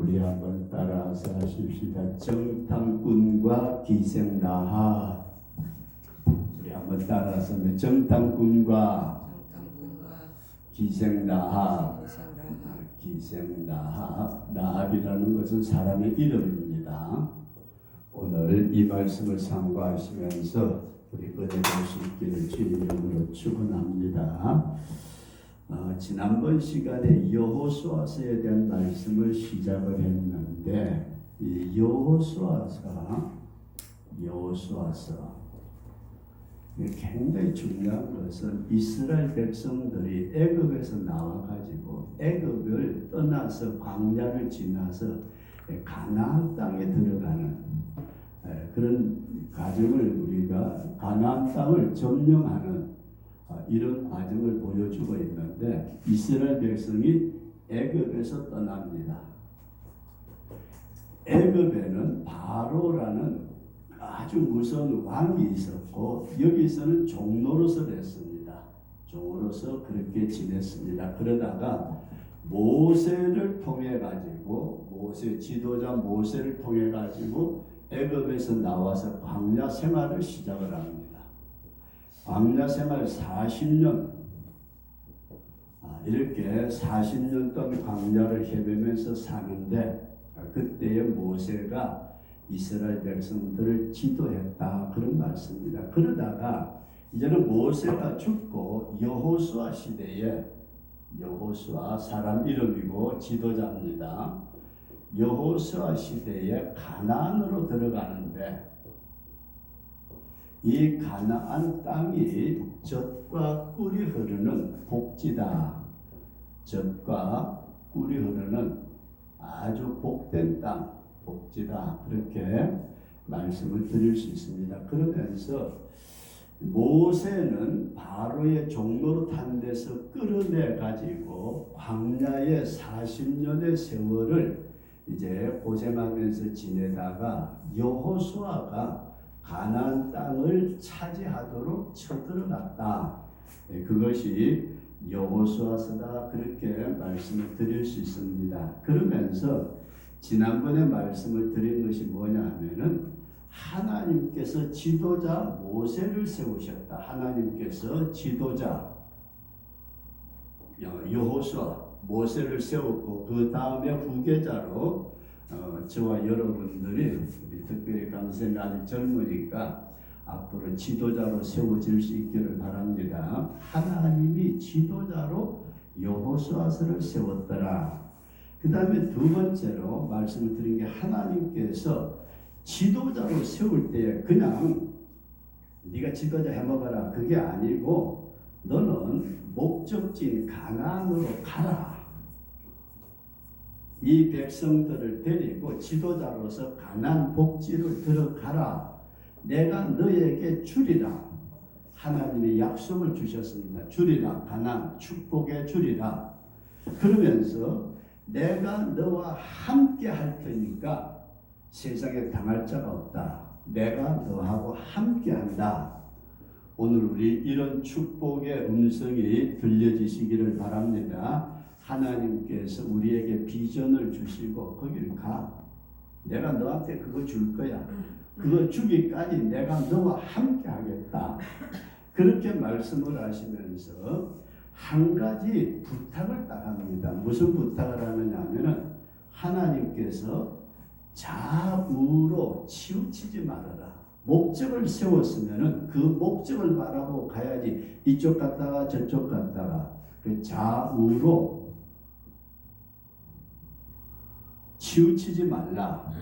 우리 한번 따라서 하십시다. 정탐꾼과 기생나하. 우리 한번 따라서 정탐꾼과 기생나하. 기생나하. 나합이라는 것은 사람의 이름입니다. 오늘 이 말씀을 상고하시면서 우리 은혜 볼수 있기를 주의 이름으로 축원합니다. 어, 지난번 시간에 여호수아서에 대한 말씀을 시작을 했는데 이 여호수아서 여호수아서 굉장히 중요한 것은 이스라엘 백성들이 애굽에서 나와 가지고 애굽을 떠나서 광야를 지나서 가나안 땅에 들어가는 에, 그런 과정을 우리가 가나안 땅을 점령하는 아, 이런 과정을 보여주고 있는데 이스라엘 백성이 애굽에서 떠납니다. 애굽에는 바로라는 아주 무서운 왕이 있었고 여기서는 종노릇을 했습니다. 종으로서 그렇게 지냈습니다. 그러다가 모세를 통해 가지고 모세 지도자 모세를 통해 가지고 애굽에서 나와서 광야 생활을 시작을 합니다. 광야 생활 40년 아, 이렇게 40년 동안 광야를 헤매면서 사는데 아, 그때의 모세가 이스라엘 백성들을 지도했다 그런 말씀입니다. 그러다가 이제는 모세가 죽고 여호수아 시대에 여호수아 사람 이름이고 지도자입니다. 여호수아 시대에 가나안으로 들어가는데 이 가나안 땅이 젖과 꿀이 흐르는 복지다. 젖과 꿀이 흐르는 아주 복된 땅, 복지다. 그렇게 말씀을 드릴 수 있습니다. 그러면서 모세는 바로의 종로로 탄 데서 끌어내 가지고 광야의 40년의 세월을 이제 고생하면서 지내다가 여호수아가 가나안 땅을 차지하도록 쳐들어갔다. 네, 그것이 여호수아서다 그렇게 말씀을 드릴 수 있습니다. 그러면서 지난번에 말씀을 드린 것이 뭐냐면은 하나님께서 지도자 모세를 세우셨다. 하나님께서 지도자 여- 여호수아 모세를 세웠고 그 다음에 후계자로 어, 저와 여러분들이 우리 특별히 강쌤이 아직 젊으니까 앞으로 지도자로 세워질 수 있기를 바랍니다. 하나님이 지도자로 여호수아서를 세웠더라. 그 다음에 두 번째로 말씀을 드린 게 하나님께서 지도자로 세울 때 그냥 네가 지도자 해먹어라 그게 아니고 너는 목적지인 가나안으로 가라. 이 백성들을 데리고 지도자로서 가난 복지를 들어가라. 내가 너에게 주리라. 하나님의 약속을 주셨습니다. 주리라. 가난 축복의 주리라. 그러면서 내가 너와 함께 할 테니까 세상에 당할 자가 없다. 내가 너하고 함께 한다. 오늘 우리 이런 축복의 음성이 들려지시기를 바랍니다. 하나님께서 우리에게 비전을 주시고 거기를 가. 내가 너한테 그거 줄 거야. 그거 주기까지 내가 너와 함께 하겠다. 그렇게 말씀을 하시면서 한 가지 부탁을 따릅니다. 무슨 부탁을 하느냐 하면은 하나님께서 좌우로 치우치지 말아라. 목적을 세웠으면은 그 목적을 바라보고 가야지 이쪽 갔다가 저쪽 갔다가 그 좌우로 치우치지 말라.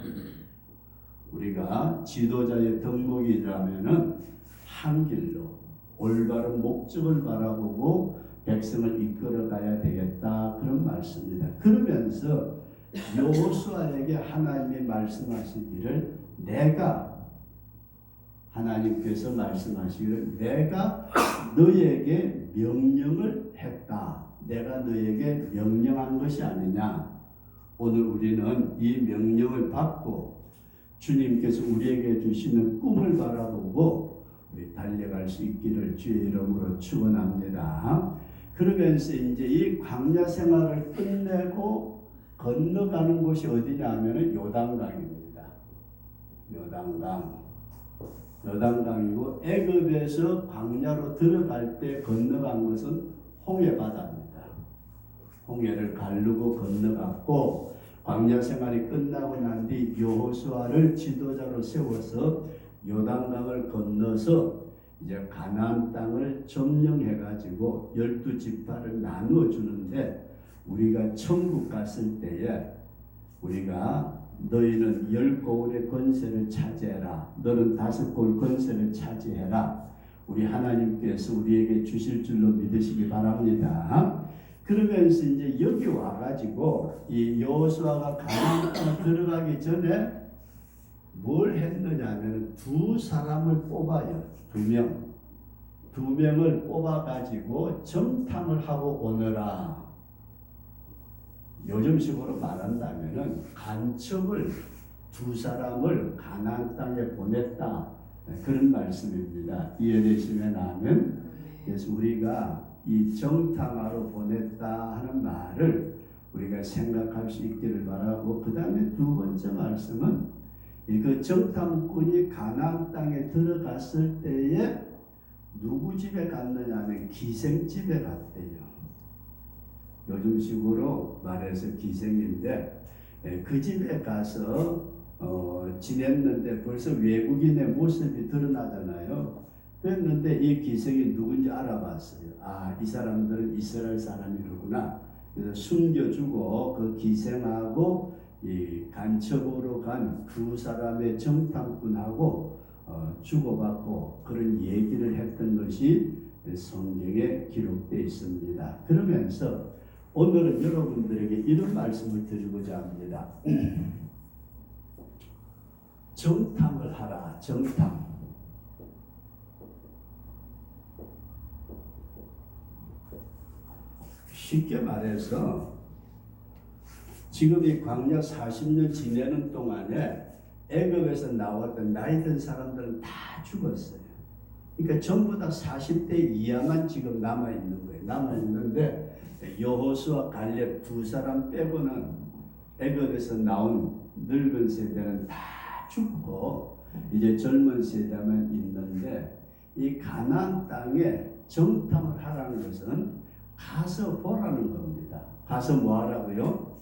우리가 지도자의 덕목이라면은 한 길로 올바른 목적을 바라보고 백성을 이끌어 가야 되겠다 그런 말씀입니다. 그러면서 여호수아에게 하나님이 말씀하시기를 내가 하나님께서 말씀하시기를 내가 너에게 명령을 했다. 내가 너에게 명령한 것이 아니냐. 오늘 우리는 이 명령을 받고 주님께서 우리에게 주시는 꿈을 바라보고 우리 달려갈 수 있기를 주의 이름으로 축원합니다. 그러면서 이제 이 광야 생활을 끝내고 건너가는 곳이 어디냐 하면은 요단강입니다. 요단강. 요단강이고 애굽에서 광야로 들어갈 때 건너간 것은 홍해 바다입니다. 홍해를 가르고 건너갔고 광야 생활이 끝나고 난 뒤 여호수아를 지도자로 세워서 요단강을 건너서 이제 가나안 땅을 점령해 가지고 열두 지파를 나누어 주는데 우리가 천국 갔을 때에 우리가 너희는 열 고울의 권세를 차지해라. 너는 다섯 고울 권세를 차지해라. 우리 하나님께서 우리에게 주실 줄로 믿으시기 바랍니다. 그러면서 이제 여기 와가지고 이 여호수아가 가나안 땅에 들어가기 전에 뭘 했느냐면 두 사람을 뽑아요. 두 명. 두 명을 뽑아가지고 정탐을 하고 오너라. 요즘식으로 말한다면은 간첩을 두 사람을 가나안 땅에 보냈다. 네, 그런 말씀입니다. 이해되시면 아멘. 그래서 우리가 이 정탐하러 보냈다 하는 말을 우리가 생각할 수 있기를 바라고 그 다음에 두 번째 말씀은 이그 정탐꾼이 가나안 땅에 들어갔을 때에 누구 집에 갔느냐면 기생 집에 갔대요. 요즘 식으로 말해서 기생인데 에, 그 집에 가서 어, 지냈는데 벌써 외국인의 모습이 드러나잖아요. 그랬는데 이 기생이 누군지 알아봤어요. 아, 이 사람들은 이스라엘 사람이로구나. 그래서 숨겨주고 그 기생하고 이 간첩으로 간 두 사람의 정탐꾼하고 어, 주고받고 그런 얘기를 했던 것이 성경에 기록되어 있습니다. 그러면서 오늘은 여러분들에게 이런 말씀을 드리고자 합니다. 정탐을 하라. 정탐. 쉽게 말해서 지금 이 광야 40년 지내는 동안에 애굽에서 나왔던 나이 든 사람들은 다 죽었어요. 그러니까 전부 다 40대 이하만 지금 남아 있는 거예요. 남아 있는데 여호수아 갈렙 두 사람 빼고는 애굽에서 나온 늙은 세대는 다 죽고 이제 젊은 세대만 있는데 이 가나안 땅에 정탐을 하라는 것은 가서 보라는 겁니다. 가서 뭐 하라고요?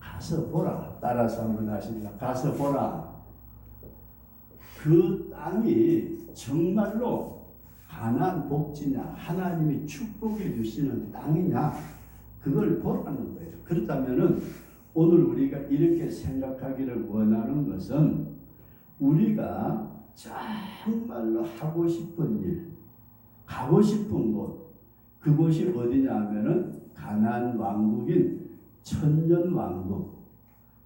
가서 보라. 따라서 한번 하십니다. 가서 보라. 그 땅이 정말로 가난 복지냐 하나님이 축복해 주시는 땅이냐 그걸 보라는 거예요. 그렇다면은 오늘 우리가 이렇게 생각하기를 원하는 것은 우리가 정말로 하고 싶은 일, 가고 싶은 곳, 그곳이 어디냐 하면은 가난 왕국인 천년 왕국,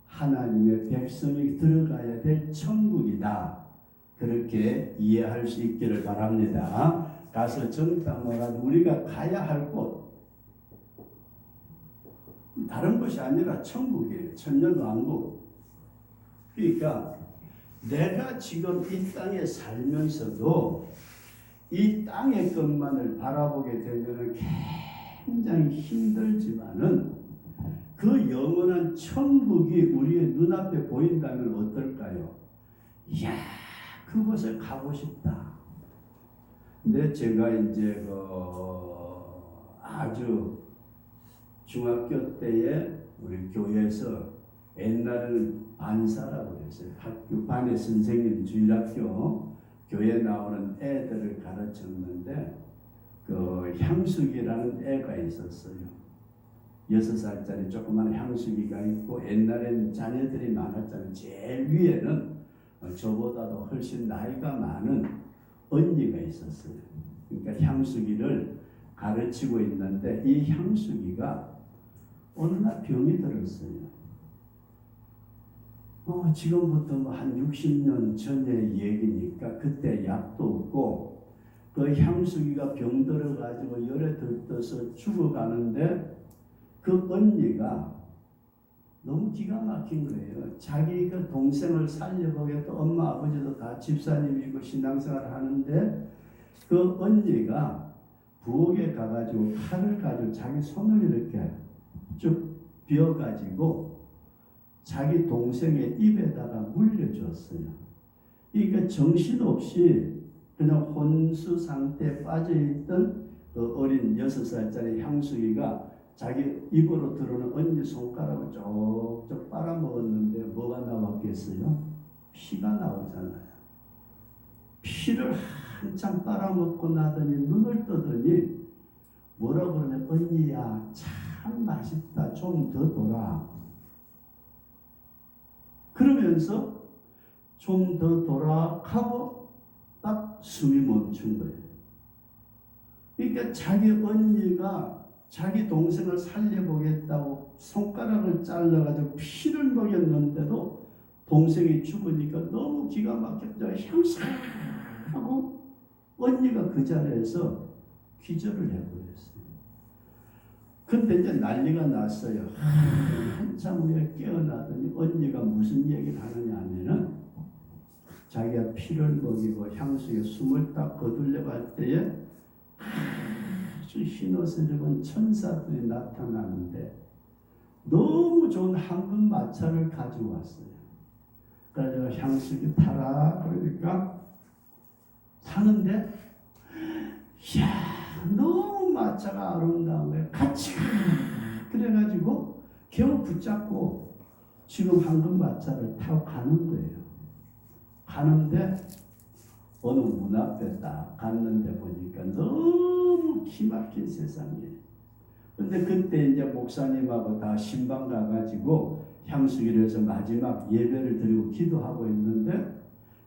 하나님의 백성이 들어가야 될 천국이다. 그렇게 이해할 수 있기를 바랍니다. 가서 정탐을 한 우리가 가야 할 곳, 다른 것이 아니라 천국이에요. 천년 왕국. 그러니까 내가 지금 이 땅에 살면서도 이 땅의 것만을 바라보게 되면 굉장히 힘들지만은 그 영원한 천국이 우리의 눈앞에 보인다면 어떨까요? 이야, 그곳에 가고 싶다. 근데 제가 이제 그 아주 중학교 때에 우리 교회에서 옛날에는 반사라고 그랬어요. 학교 반의 선생님 주일학교 교회 나오는 애들을 가르쳤는데 그 향수기라는 애가 있었어요. 여섯 살짜리 조그만 향수기가 있고 옛날에는 자녀들이 많았잖아요. 제일 위에는 저보다도 훨씬 나이가 많은 언니가 있었어요. 그러니까 향수기를 가르치고 있는데 이 향수기가 어느 날 병이 들었어요. 어, 지금부터 뭐 한 60년 전의 얘기니까 그때 약도 없고 그 향수기가 병들어 가지고 열에 들떠서 죽어가는데 그 언니가 너무 기가 막힌 거예요. 자기 그 동생을 살려보겠다. 엄마 아버지도 다 집사님이고 신앙생활 하는데 그 언니가 부엌에 가가지고 칼을 가지고 자기 손을 이렇게 쭉 비어가지고 자기 동생의 입에다가 물려주었어요. 그러니까 정신없이 그냥 혼수 상태에 빠져있던 그 어린 여섯 살짜리 향수기가 자기 입으로 들어오는 언니 손가락을 쪽쪽 빨아먹었는데 뭐가 나왔겠어요? 피가 나오잖아요. 피를 한참 빨아먹고 나더니 눈을 뜨더니 뭐라 그러냐 언니야 참 맛있다 좀 더 돌아 그러면서 좀 더 돌아 하고 딱 숨이 멈춘 거예요. 그러니까 자기 언니가 자기 동생을 살려보겠다고 손가락을 잘라가지고 피를 먹였는데도 동생이 죽으니까 너무 기가 막혔죠. 향사하고 언니가 그 자리에서 기절을 해버렸어 요. 근데 이제 난리가 났어요. 한참 후에 깨어나더니 언니가 무슨 얘기를 하느냐 하면은 자기가 피를 먹이고 향수에 숨을 딱 거둘려 갈 때에 아주 흰옷을 입은 천사들이 나타나는데 너무 좋은 황금 마차를 가지고 왔어요. 그래서 향수기 타라 그러니까 타는데 이야 너 무 마차가 아름다운 거예요. 같이 가 그래가지고 겨우 붙잡고 지금 황금 마차를 타고 가는 거예요. 가는데 어느 문 앞에 딱 갔는데 보니까 너무 기막힌 세상이에요. 근데 그때 이제 목사님하고 다 신방 가가지고 향수기를 해서 마지막 예배를 드리고 기도하고 있는데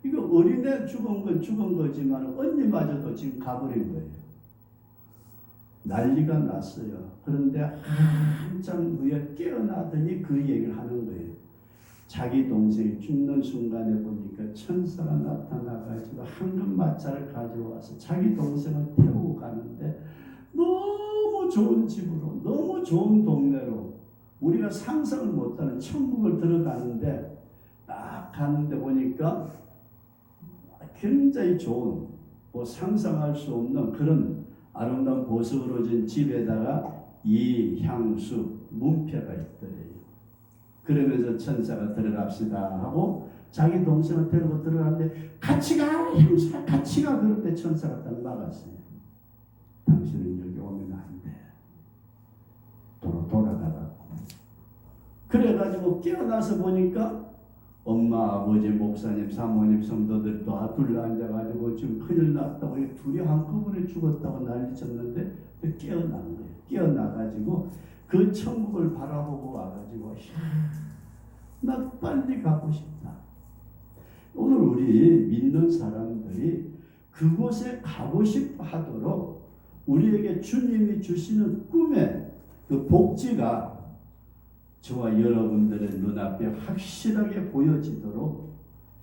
이거 어린애 죽은 건 죽은 거지만 언니마저도 지금 가버린 거예요. 난리가 났어요. 그런데 한참 후에 깨어나더니 그 얘기를 하는 거예요. 자기 동생이 죽는 순간에 보니까 천사가 나타나가지고 황금 마차를 가져와서 자기 동생을 태우고 가는데 너무 좋은 집으로 너무 좋은 동네로 우리가 상상을 못하는 천국을 들어가는데 딱 가는데 보니까 굉장히 좋은 뭐 상상할 수 없는 그런 아름다운 보석으로 진 집에다가 이 향수 문패가 있더래요. 그러면서 천사가 들어갑시다 하고 자기 동생을 데리고 들어갔는데 같이 가 향수가 같이 가 그런데 천사가 딱 막았어요. 당신은 여기 오면 안 돼. 도로 돌아가라고. 그래가지고 깨어나서 보니까 엄마, 아버지, 목사님, 사모님, 성도들 다 둘러 앉아가지고 지금 큰일 났다고 이 둘이 한꺼번에 죽었다고 난리 쳤는데 깨어난 거예요. 깨어나가지고 그 천국을 바라보고 와가지고 나 빨리 가고 싶다. 오늘 우리 믿는 사람들이 그곳에 가고 싶어 하도록 우리에게 주님이 주시는 꿈의 그 복지가 저와 여러분들의 눈앞에 확실하게 보여지도록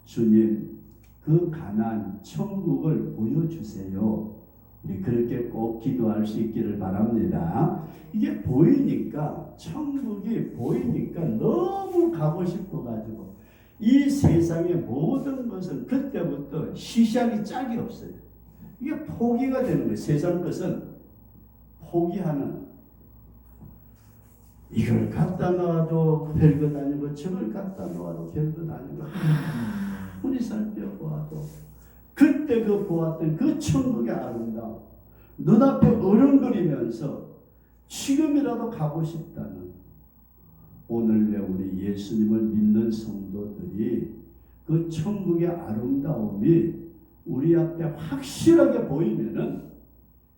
주님 그 가난 천국을 보여주세요. 그렇게 꼭 기도할 수 있기를 바랍니다. 이게 보이니까 천국이 보이니까 너무 가고 싶어 가지고 이 세상의 모든 것은 그때부터 시작이 짝이 없어요. 이게 포기가 되는 거예요. 세상 것은 포기하는 이걸 갖다 놔도 별것 아니고 저걸 갖다 놓아도 별것 아니고 아무리 살펴보아도 그때 그 보았던 그 천국의 아름다움 눈앞에 어른거리면서 지금이라도 가고 싶다는 오늘 왜 우리 예수님을 믿는 성도들이 그 천국의 아름다움이 우리 앞에 확실하게 보이면은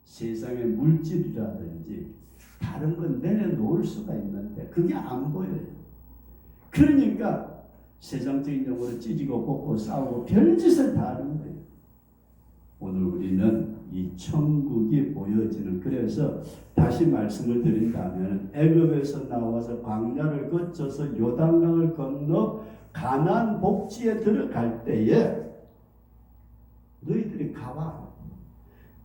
세상의 물질이라든지 다른 건 내려놓을 수가 있는데 그게 안 보여요. 그러니까 세상적인 용어로 찢고 뽑고 싸우고 별짓을 다 하는 거예요. 오늘 우리는 이 천국이 보여지는 그래서 다시 말씀을 드린다면 애굽에서 나와서 광야를 거쳐서 요단강을 건너 가나안 복지에 들어갈 때에 너희들이 가봐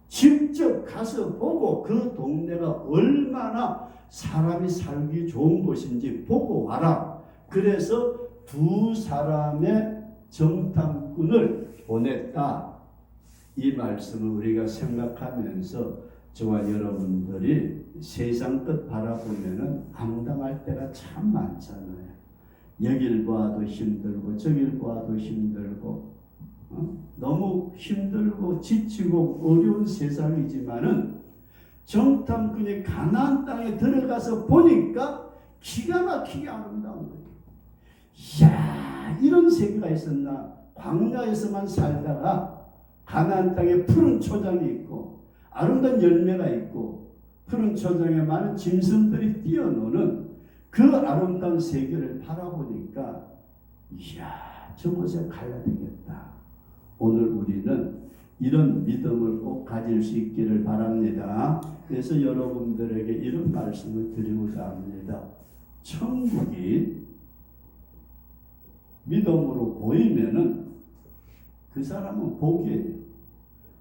직접 가서 보고 그 동네가 얼마나 사람이 살기 좋은 곳인지 보고 와라. 그래서 두 사람의 정탐꾼을 보냈다. 이 말씀을 우리가 생각하면서 저와 여러분들이 세상 끝 바라보면은 암담할 때가 참 많잖아요. 여길 봐도 힘들고 저길 봐도 힘들고 어? 너무 힘들고 지치고 어려운 세상이지만은 정탐꾼이 가나안 땅에 들어가서 보니까 기가 막히게 아름다운 거예요. 이야 이런 세계가 있었나 광야에서만 살다가 가나안 땅에 푸른 초장이 있고 아름다운 열매가 있고 푸른 초장에 많은 짐승들이 뛰어노는 그 아름다운 세계를 바라보니까 이야 저곳에 가야 되겠다. 오늘 우리는 이런 믿음을 꼭 가질 수 있기를 바랍니다. 그래서 여러분들에게 이런 말씀을 드리고자 합니다. 천국이 믿음으로 보이면은 그 사람은 복이에요.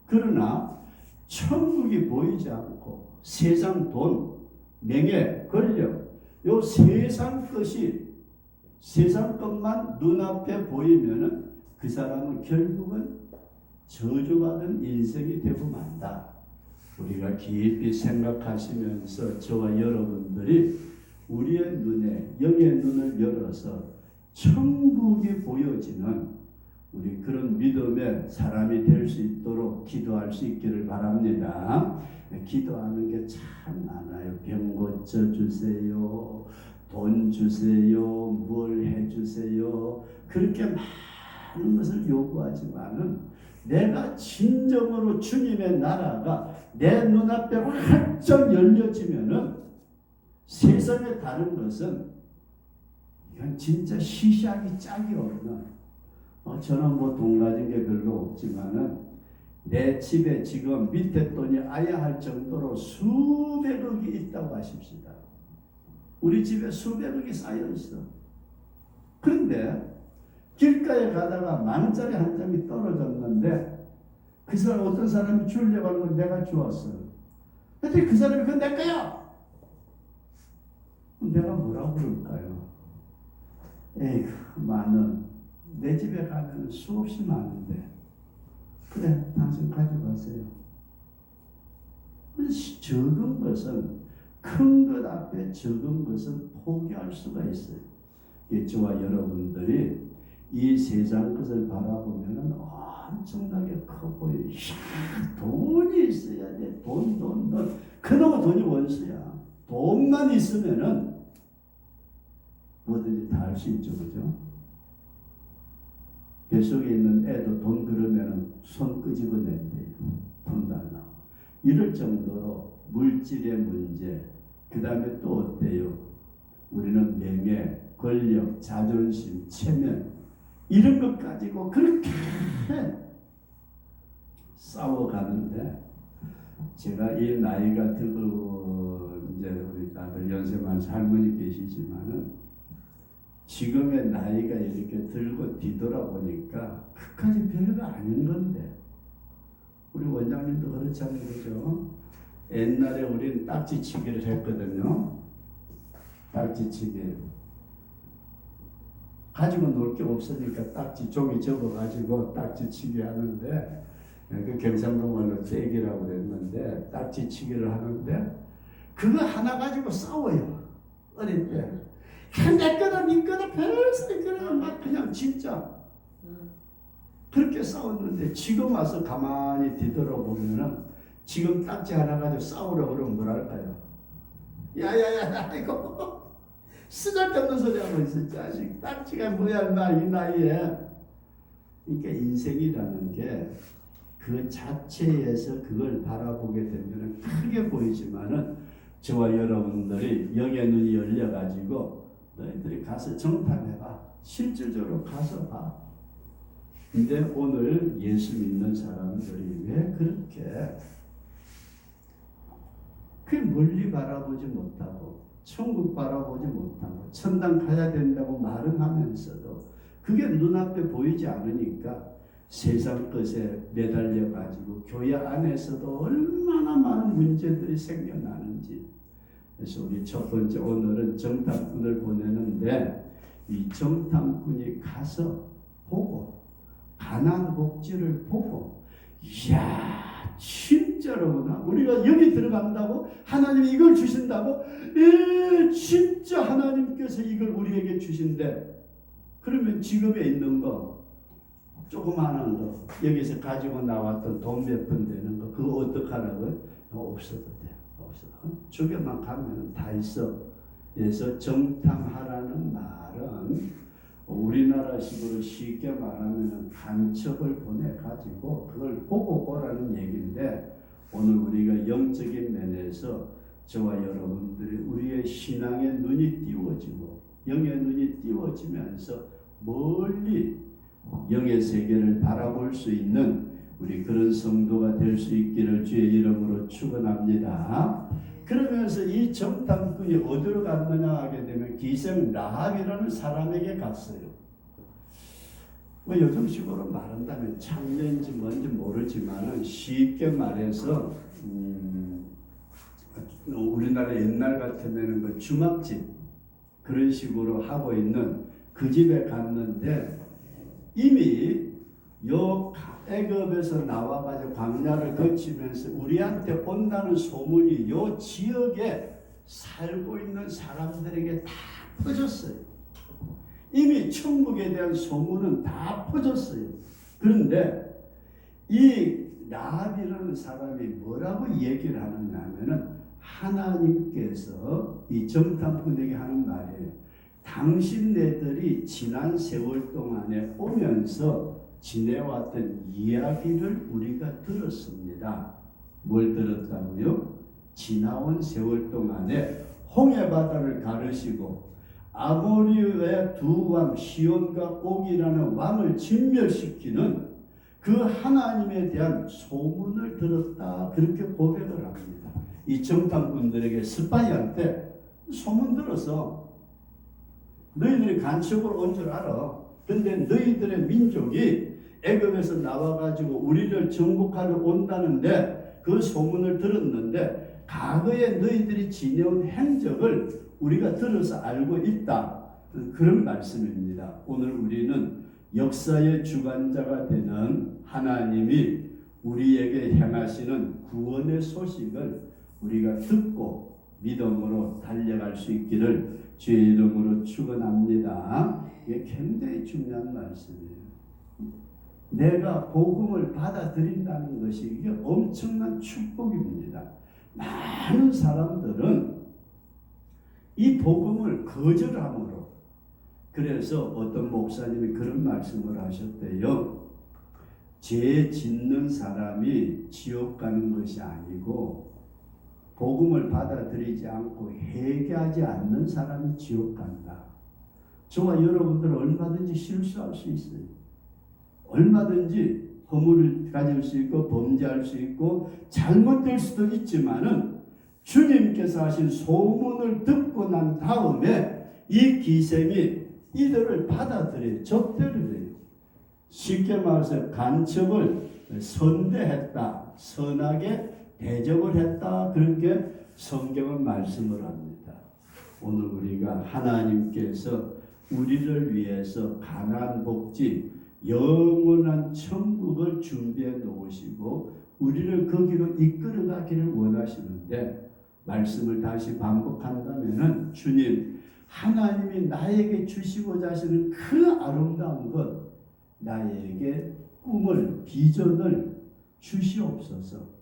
그러나 천국이 보이지 않고 세상 돈, 명예, 권력, 요 세상 것이 세상 것만 눈앞에 보이면은 그 사람은 결국은 저주받은 인생이 되고 만다. 우리가 깊이 생각하시면서 저와 여러분들이 우리의 눈에 영의 눈을 열어서 천국이 보여지는 우리 그런 믿음의 사람이 될 수 있도록 기도할 수 있기를 바랍니다. 기도하는 게 참 많아요. 병 고쳐 주세요. 돈 주세요. 뭘 해 주세요. 그렇게 많 은 것을 요구하지만은 내가 진정으로 주님의 나라가 내 눈앞에 활짝 열려지면은 세상의 다른 것은 이건 진짜 시시하기 짝이 없는 어, 저는 뭐 돈 가진 게 별로 없지만은 내 집에 지금 밑에 돈이 아야 할 정도로 수백억이 있다고 하십시다. 우리 집에 수백억이 쌓여 있어. 그런데 길가에 가다가 만 원짜리 한 장이 떨어졌는데 그 사람 어떤 사람이 주려고 하는 건 내가 주었어. 근데 그 사람이 그건 내 거야. 내가 뭐라고 그럴까요? 에이그 만원 내 집에 가면 수없이 많은데 그래 당신 가져가세요. 적은 것은 큰 것 앞에 적은 것은 포기할 수가 있어요. 예, 저와 여러분들이 이 세상 것을 바라보면 엄청나게 커 보여요. 이야, 돈이 있어야 돼. 돈, 돈, 돈. 그놈의 돈이 원수야. 돈만 있으면은 뭐든지 다 할 수 있죠. 그죠? 뱃속에 있는 애도 돈 그러면은 손 끄집어낸대요. 돈 달라고. 이럴 정도로 물질의 문제, 그 다음에 또 어때요? 우리는 명예, 권력, 자존심, 체면, 이런 것 가지고 그렇게 싸워가는데, 제가 이 나이가 들고, 이제 우리 다들 연세 많은 할머니 계시지만은, 지금의 나이가 이렇게 들고 뒤돌아보니까 그까지 별거 아닌 건데. 우리 원장님도 그렇잖아요. 그죠? 옛날에 우린 딱지치기를 했거든요. 딱지치기 가지고 놀 게 없으니까 딱지 종이 접어가지고 딱지치기 하는데 그 경상도 말로 떼기라고 그랬는데 딱지치기를 하는데 그거 하나 가지고 싸워요. 어릴 때. 내 거다 네 거다 별소리 그래 막 그냥 진짜. 그렇게 싸웠는데 지금 와서 가만히 뒤돌아보면은 지금 딱지 하나 가지고 싸우려고 그러면 뭐랄까요? 야야야 이거 쓰잘데없는 소리 하고 있어 자식 딱지가 뭐야 나 이 나이에 그러니까 인생이라는 게 그 자체에서 그걸 바라보게 되면 크게 보이지만은 저와 여러분들이 영의 눈이 열려가지고 너희들이 가서 정탐해봐. 실질적으로 가서 봐. 근데 오늘 예수 믿는 사람들이 왜 그렇게 그 멀리 바라보지 못하고 천국 바라보지 못하고 천당 가야 된다고 말은 하면서도 그게 눈앞에 보이지 않으니까 세상 것에 매달려 가지고 교회 안에서도 얼마나 많은 문제들이 생겨나는지. 그래서 우리 첫 번째 오늘은 정탐꾼을 보내는데 이 정탐꾼이 가서 보고 가난 복지를 보고 이야 진짜로구나 우리가 여기 들어간다고 하나님이 이걸 주신다고 예 진짜 하나님께서 이걸 우리에게 주신대 그러면 지급에 있는 거 조그마한 거 여기서 가지고 나왔던 돈 몇 푼 되는 거 그거 어떡하라고요? 없어도 돼. 없어. 죽여만 가면 다 있어. 그래서 정탐하라는 말은 우리나라식으로 쉽게 말하면 간첩을 보내 가지고 그걸 보고 오라는 얘기인데 오늘 우리가 영적인 면에서 저와 여러분들이 우리의 신앙의 눈이 띄워지고 영의 눈이 띄워지면서 멀리 영의 세계를 바라볼 수 있는 우리 그런 성도가 될 수 있기를 주의 이름으로 축원합니다. 그러면서 이 정탐꾼이 어디로 갔느냐 하게 되면 기생 라합이라는 사람에게 갔어요. 뭐 요즘식으로 말한다면 참견인지 뭔지 모르지만은 쉽게 말해서 음, 우리나라 옛날 같으면은 그 주막집 그런 식으로 하고 있는 그 집에 갔는데 이미 요 애굽에서 나와가지고 광야를 거치면서 우리한테 온다는 소문이 요 지역에 살고 있는 사람들에게 다 퍼졌어요. 이미 천국에 대한 소문은 다 퍼졌어요. 그런데 이 라합이라는 사람이 뭐라고 얘기를 하느냐 하면은 하나님께서 이 정탐꾼에게 하는 말이에요. 당신네들이 지난 세월 동안에 오면서 지내왔던 이야기를 우리가 들었습니다. 뭘 들었다고요? 지나온 세월 동안에 홍해 바다를 가르시고 아모리의 두 왕 시온과 옥이라는 왕을 진멸시키는 그 하나님에 대한 소문을 들었다 그렇게 고백을. 이 정탐꾼들에게 스파이한테 소문 들어서 너희들이 간첩으로 온줄 알아. 근데 너희들의 민족이 애굽에서 나와가지고 우리를 정복하러 온다는데 그 소문을 들었는데 과거에 너희들이 지내온 행적을 우리가 들어서 알고 있다. 그런 말씀입니다. 오늘 우리는 역사의 주관자가 되는 하나님이 우리에게 행하시는 구원의 소식을 우리가 듣고 믿음으로 달려갈 수 있기를 주의 이름으로 축원합니다. 이게 굉장히 중요한 말씀이에요. 내가 복음을 받아들인다는 것이 이게 엄청난 축복입니다. 많은 사람들은 이 복음을 거절함으로 그래서 어떤 목사님이 그런 말씀을 하셨대요. 죄 짓는 사람이 지옥 가는 것이 아니고 복음을 받아들이지 않고 회개하지 않는 사람이 지옥 간다. 저와 여러분들 얼마든지 실수할 수 있어요. 얼마든지 허물을 가질 수 있고 범죄할 수 있고 잘못될 수도 있지만은 주님께서 하신 소문을 듣고 난 다음에 이 기생이 이들을 받아들여 접대를 해요. 쉽게 말해서 간첩을 선대했다. 선하게 대접을 했다. 그렇게 성경은 말씀을 합니다. 오늘 우리가 하나님께서 우리를 위해서 가난 복지, 영원한 천국을 준비해 놓으시고 우리를 거기로 이끌어 가기를 원하시는데 말씀을 다시 반복한다면은 주님 하나님이 나에게 주시고자 하시는 그 아름다운 것 나에게 꿈을 비전을 주시옵소서.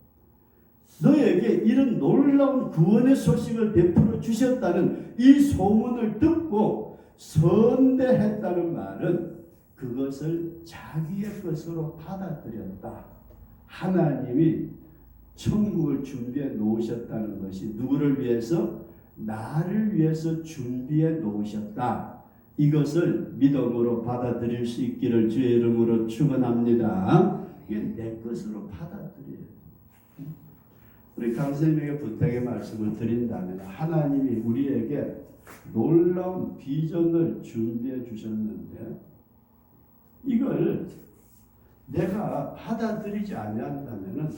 너에게 이런 놀라운 구원의 소식을 베풀어 주셨다는 이 소문을 듣고 선대했다는 말은 그것을 자기의 것으로 받아들였다. 하나님이 천국을 준비해 놓으셨다는 것이 누구를 위해서? 나를 위해서 준비해 놓으셨다. 이것을 믿음으로 받아들일 수 있기를 주의 이름으로 축원합니다. 이게 내 것으로 받아들여야 돼. 우리 강선생님에게 부탁의 말씀을 드린다면 하나님이 우리에게 놀라운 비전을 준비해 주셨는데 이걸 내가 받아들이지 않는다면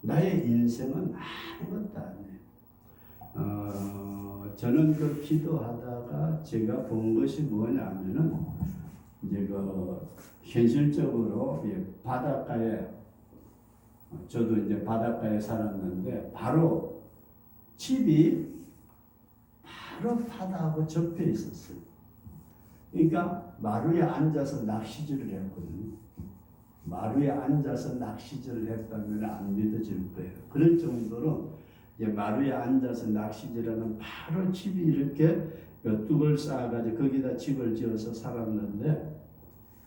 나의 인생은 아무것도 아니에요. 어, 저는 그 기도하다가 제가 본 것이 뭐냐면은 이제 그 현실적으로 예, 바닷가에 저도 이제 바닷가에 살았는데 바로 집이 바로 바다하고 접해 있었어요. 그러니까 마루에 앉아서 낚시질을 했거든요. 마루에 앉아서 낚시질을 했다면 안 믿어질 거예요. 그럴 정도로 이제 마루에 앉아서 낚시질하는 바로 집이 이렇게 그 뚝을 쌓아가지고 거기다 집을 지어서 살았는데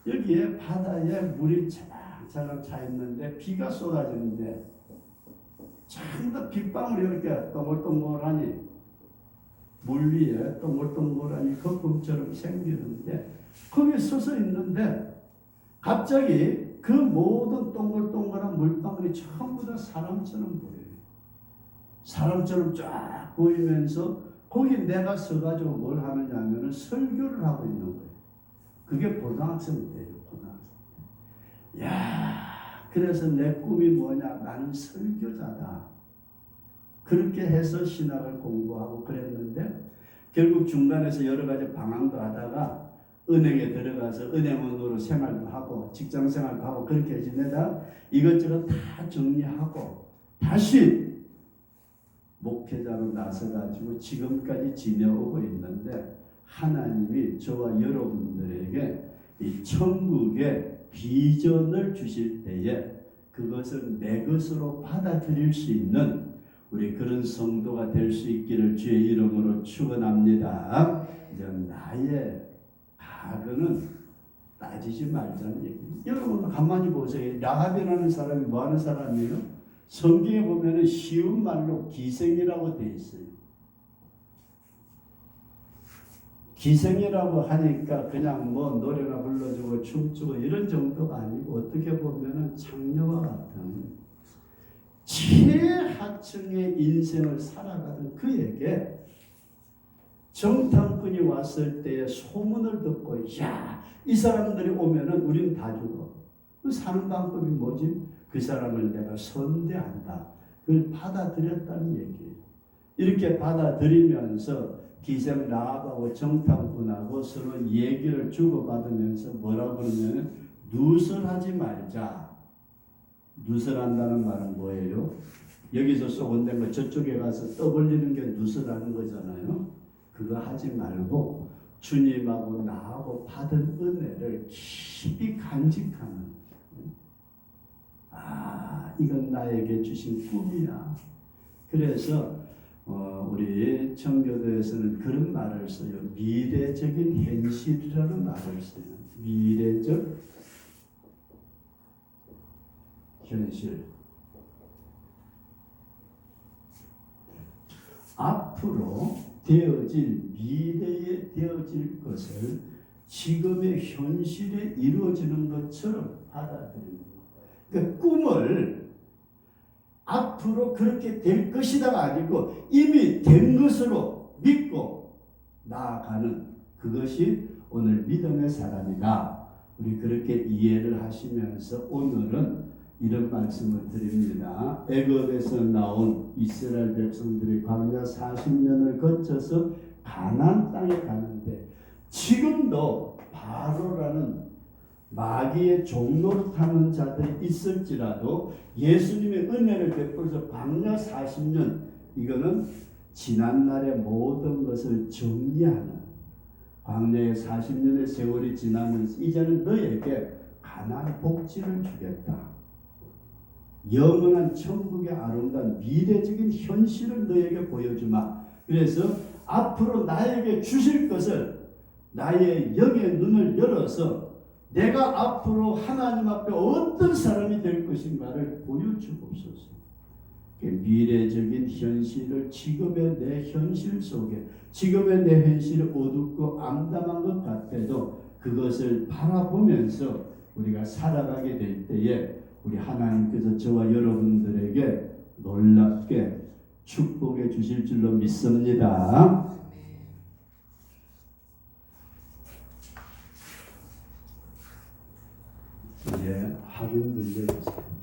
여기에 바다에 물이 차랑 차랑 차 있는데 비가 쏟아지는데 참다 빗방울이 이렇게 동글동글하니 물 위에 동글동글하니 거품처럼 생기는데 거기 서서 있는데 갑자기 그 모든 동글동글한 물방울이 전부 다 사람처럼 보여요. 사람처럼 쫙 보이면서 거기 내가 서가지고 뭘 하느냐 하면은 설교를 하고 있는 거예요. 그게 고등학생 때. 야 그래서 내 꿈이 뭐냐? 나는 설교자다. 그렇게 해서 신학을 공부하고 그랬는데 결국 중간에서 여러 가지 방황도 하다가 은행에 들어가서 은행원으로 생활도 하고 직장 생활도 하고 그렇게 지내다 이것저것 다 정리하고 다시 목회자로 나서가지고 지금까지 지내오고 있는데 하나님이 저와 여러분들에게 이 천국의 비전을 주실 때에 그것을 내 것으로 받아들일 수 있는 우리 그런 성도가 될 수 있기를 주의 이름으로 축원합니다. 이제 나의 과거는 따지지 말자는 얘기. 여러분 가만히 보세요. 라합이라는 사람이 뭐 하는 사람이에요? 성경에 보면은 쉬운 말로 기생이라고 돼 있어요. 기생이라고 하니까 그냥 뭐 노래나 불러주고 춤추고 이런 정도가 아니고 어떻게 보면은 창녀와 같은 최하층의 인생을 살아가던 그에게 정탐꾼이 왔을 때의 소문을 듣고 야 이 사람들이 오면은 우린 다 죽어. 그 사는 방법이 뭐지? 그 사람을 내가 선대한다. 그걸 받아들였다는 얘기예요. 이렇게 받아들이면서 기생 라합하고 정탐꾼하고 서로 얘기를 주고받으면서 뭐라 그러냐면 누설하지 말자. 누설한다는 말은 뭐예요? 여기서 쏘건된 거 저쪽에 가서 떠벌리는 게 누설하는 거잖아요. 그거 하지 말고 주님하고 나하고 받은 은혜를 깊이 간직하는 아 이건 나에게 주신 꿈이야. 그래서 어, 우리 청교도에서는 그런 말을 써요. 미래적인 현실이라는 말을 써요. 미래적 현실. 앞으로 되어질 미래에 되어질 것을 지금의 현실에 이루어지는 것처럼 받아들이는 거예요. 그 꿈을 앞으로 그렇게 될 것이다가 아니고 이미 된 것으로 믿고 나아가는 그것이 오늘 믿음의 사람이다. 우리 그렇게 이해를 하시면서 오늘은 이런 말씀을 드립니다. 애굽에서 나온 이스라엘 백성들이 광야 40년을 거쳐서 가나안 땅에 가는데 지금도 바로라는 마귀의 타는 자들이 있을지라도 예수님의 은혜를 베풀어서 광야 40년 이거는 지난날의 모든 것을 정리하는 광야의 40년의 세월이 지나면서 이제는 너에게 가나안 복지를 주겠다. 영원한 천국의 아름다운 미래적인 현실을 너에게 보여주마. 그래서 앞으로 나에게 주실 것을 나의 영의 눈을 열어서 내가 앞으로 하나님 앞에 어떤 사람이 될 것인가를 보여주옵소서. 그 미래적인 현실을 지금의 내 현실 속에 지금의 내 현실이 어둡고 암담한 것 같아도 그것을 바라보면서 우리가 살아가게 될 때에 우리 하나님께서 저와 여러분들에게 놀랍게 축복해 주실 줄로 믿습니다. business.